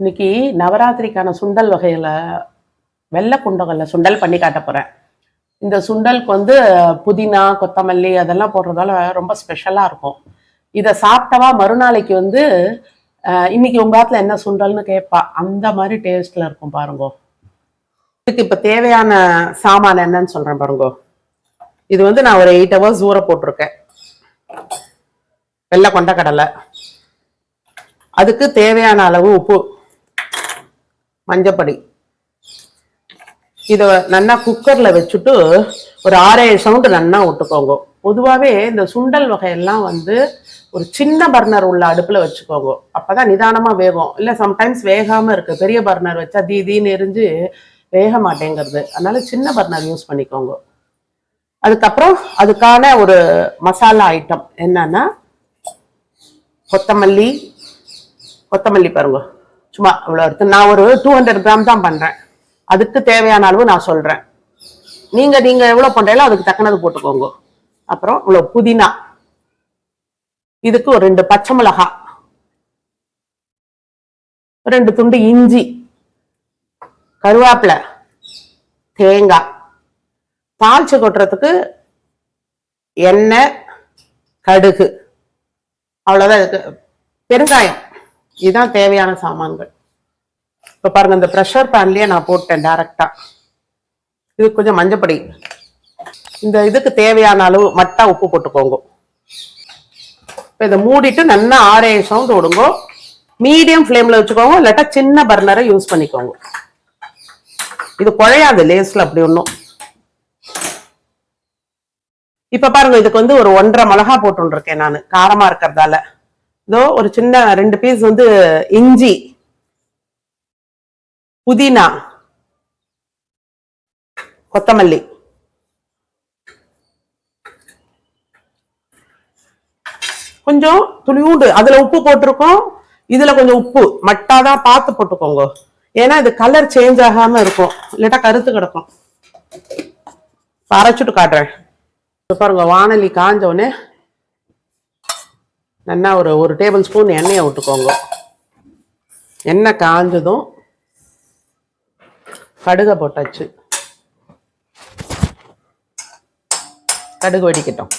இன்னைக்கு நவராத்திரிக்கான சுண்டல் வகையில வெள்ளை குண்டகல்ல சுண்டல் பண்ணி காட்ட போறேன். இந்த சுண்டலுக்கு வந்து புதினா கொத்தமல்லி அதெல்லாம் போடுறதால ரொம்ப ஸ்பெஷலா இருக்கும். இதை சாப்பிட்டவா மறுநாளைக்கு வந்து இன்னைக்கு உங்க ஆத்துல என்ன சுண்டல்னு கேட்பா அந்த மாதிரி டேஸ்ட்ல இருக்கும் பாருங்க. இதுக்கு இப்ப தேவையான சாமான் என்னன்னு சொல்றேன் பாருங்க. இது வந்து நான் ஒரு எயிட் ஹவர்ஸ் ஊற போட்டிருக்கேன். வெள்ளை கொண்ட கடலை. அதுக்கு தேவையான அளவு உப்பு மஞ்சப்பொடி. இதை நல்லா குக்கர்ல வச்சுட்டு ஒரு ஆறேழு சவுண்டு நல்லா விட்டுக்கோங்க. பொதுவாகவே இந்த சுண்டல் வகையெல்லாம் வந்து ஒரு சின்ன பர்னர் உள்ள அடுப்புல வச்சுக்கோங்க. அப்பதான் நிதானமா வேகும். இல்ல சம்டைம்ஸ் வேகாம இருக்கு. பெரிய பர்னர் வச்சா தீ தீன்னு எரிஞ்சு வேக மாட்டேங்கிறது. அதனால சின்ன பர்னர் யூஸ் பண்ணிக்கோங்க. அதுக்கப்புறம் அதுக்கான ஒரு மசாலா ஐட்டம் என்னன்னா கொத்தமல்லி கொத்தமல்லி பாருங்க. சும்மா இவ்வளோ எடுத்து. நான் ஒரு டூ ஹண்ட்ரட் கிராம் தான் பண்றேன். அதுக்கு தேவையான அளவு நான் சொல்றேன். நீங்க நீங்க எவ்வளவு பண்றீங்களோ அதுக்கு தக்கனது போட்டுக்கோங்க. அப்புறம் இவ்வளோ புதினா. இதுக்கு ஒரு ரெண்டு பச்சை மிளகா. ரெண்டு துண்டு இஞ்சி. கருவேப்பிலை. தேங்காய். தாளிச்சு கொட்டுறதுக்கு எண்ணெய் கடுகு அவ்வளோதான் இதுக்கு பெருங்காயம். இதுதான் தேவையான சாமான்கள். இப்போ பாருங்கள் இந்த ப்ரெஷர் பேன்லேயே நான் போட்டேன் டேரெக்டாக இது கொஞ்சம் மஞ்சப்படி இந்த இதுக்கு தேவையான அளவு மட்டா உப்பு போட்டுக்கோங்க. இப்போ இதை மூடிட்டு நல்லா ஆரே சவுண்ட் விடுங்க. மீடியம் ஃப்ளேமில் வச்சுக்கோங்க இல்லாட்டா சின்ன பர்னரை யூஸ் பண்ணிக்கோங்க. இது குழையாது லேஸில் அப்படி ஒன்றும் இப்ப பாருங்க இதுக்கு வந்து ஒரு ஒன்றரை மிளகா போட்டுருக்கேன் நான். காரமா இருக்கிறதால. இதோ ஒரு சின்ன ரெண்டு பீஸ் வந்து இஞ்சி புதினா கொத்தமல்லி. கொஞ்சம் துளியூண்டு அதுல உப்பு போட்டிருக்கோம். இதுல கொஞ்சம் உப்பு. மட்டாதான் பார்த்து போட்டுக்கோங்க. ஏன்னா இது கலர் சேஞ்ச் ஆகாம இருக்கும். இல்லாட்டா கருத்து கிடக்கும். அரைச்சிட்டு காட்டுறேன். பாருங்க வானலி காஞ்ச நல்லா ஒரு ஒரு டேபிள் ஸ்பூன் எண்ணெயை விட்டுக்கோங்க. எண்ணெய் காஞ்சதும் கடுகை போட்டாச்சு. கடுகு வெடிக்கட்டும்.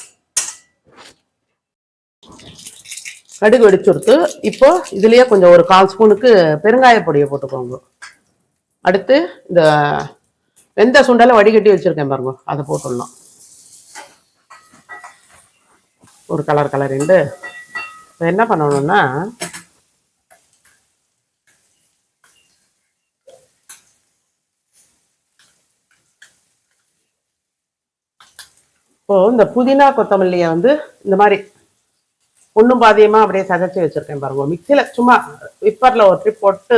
கடுகு வெடிச்சுடுத்து இப்போ இதுலேயே கொஞ்சம் ஒரு கால் ஸ்பூனுக்கு பெருங்காய பொடியை போட்டுக்கோங்க. அடுத்து இந்த வெந்த சுண்டலை வடிகட்டி வச்சிருக்கேன் பாருங்க அதை போட்டுடலாம். ஒரு கலர் கலர் ரெண்டு இப்போ என்ன பண்ணணும்னா இப்போ இந்த புதினா கொத்தமல்லியை வந்து இந்த மாதிரி ஒண்ணும் பாதியமா அப்படியே சதைச்சி வச்சிருக்கேன் பாருங்கள் மிக்சியில் சும்மா விப்பரில் ஒரு ட்ரிப் போட்டு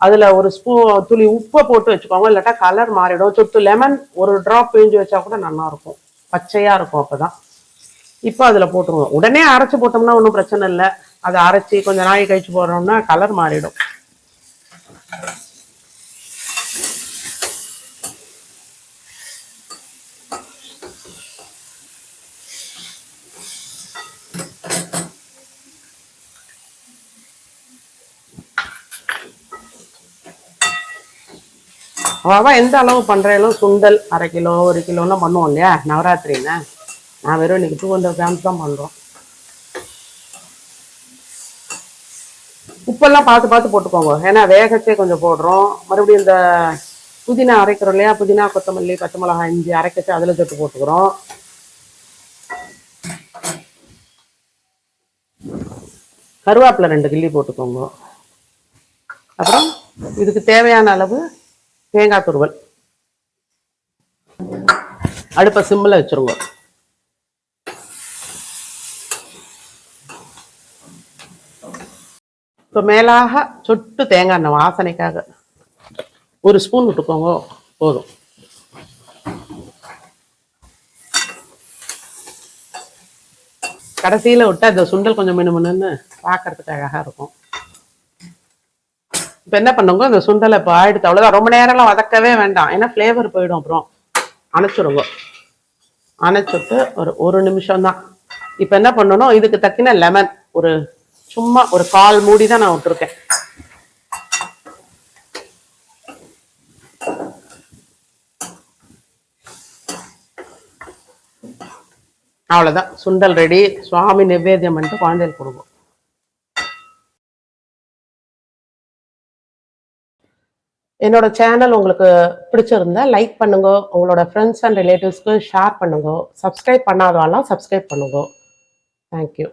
அதுல ஒரு ஸ்பூன் துளி உப்பை போட்டு வச்சுக்கோங்க. இல்லாட்டா கலர் மாறிடும். சொட்டு லெமன் ஒரு ட்ராப் பிழிஞ்சு வச்சா கூட நல்லா இருக்கும். பச்சையா இருக்கும் இப்போ அதில் போட்டுருவோம். உடனே அரைச்சு போட்டோம்னா ஒன்றும் பிரச்சனை இல்லை. அதை அரைச்சி கொஞ்சம் நாய் கழிச்சு போடுறோம்னா கலர் மாறிடும். அவ எந்த அளவு பண்ணுறாலும் சுண்டல் அரை கிலோ ஒரு கிலோலாம் பண்ணுவோம் இல்லையா? நவராத்திரின்னு. நான் வெறும் இன்னைக்கு டூ ஹண்ட்ரட் கிராம்ஸ் தான் பண்ணுறோம் உப்பெல்லாம் பார்த்து பார்த்து போட்டுக்கோங்க. ஏன்னா வேகச்சே கொஞ்சம் போடுறோம். மறுபடியும் இந்த புதினா அரைக்கிறோம் இல்லையா? புதினா கொத்தமல்லி பச்சை மிளகாய் இஞ்சி அரைக்கச்சு அதில் தொட்டு போட்டுக்கிறோம். கருவேப்பிலை ரெண்டு கிள்ளி போட்டுக்கோங்க. அப்புறம் இதுக்கு தேவையான அளவு தேங்காய் துருவல். அடுப்பை சிம்மில் வச்சுருங்க. இப்போ மேலாக சொட்டு தேங்காய் எண்ணெய் வாசனைக்காக ஒரு ஸ்பூன் விட்டுக்கோங்க போதும். கடைசியில் விட்டு அந்த சுண்டல் கொஞ்சம் மினுமினுன்னு பார்க்கறதுக்கு அழகாக இருக்கும். இப்போ என்ன பண்ணுங்க இந்த சுண்டலை இப்போ ஆயிடுத்து அவ்வளோதான் ரொம்ப நேரம்லாம் வதக்கவே வேண்டாம். ஏன்னா ஃப்ளேவர் போயிடும் அப்புறம். அணைச்சிருங்க. அணைச்சிட்டு ஒரு ஒரு நிமிஷம் தான் இப்போ என்ன பண்ணணும் இதுக்கு தக்கின லெமன் ஒரு சும்மா ஒரு கால் மூடி தான் நான் விட்டுருக்கேன். அவ்வளோதான் சுண்டல் ரெடி. சுவாமி நிவேத்தியம் பண்ணிட்டு குழந்தைகள் கொடுக்கும் என்னோட சேனல் உங்களுக்கு பிடிச்சிருந்தா லைக் பண்ணுங்க. உங்களோட ஃப்ரெண்ட்ஸ் அண்ட் ரிலேட்டிவ்ஸ்க்கு ஷேர் பண்ணுங்க. சப்ஸ்கிரைப் பண்ணாதவாலாம் சப்ஸ்கிரைப் பண்ணுங்க. Thank you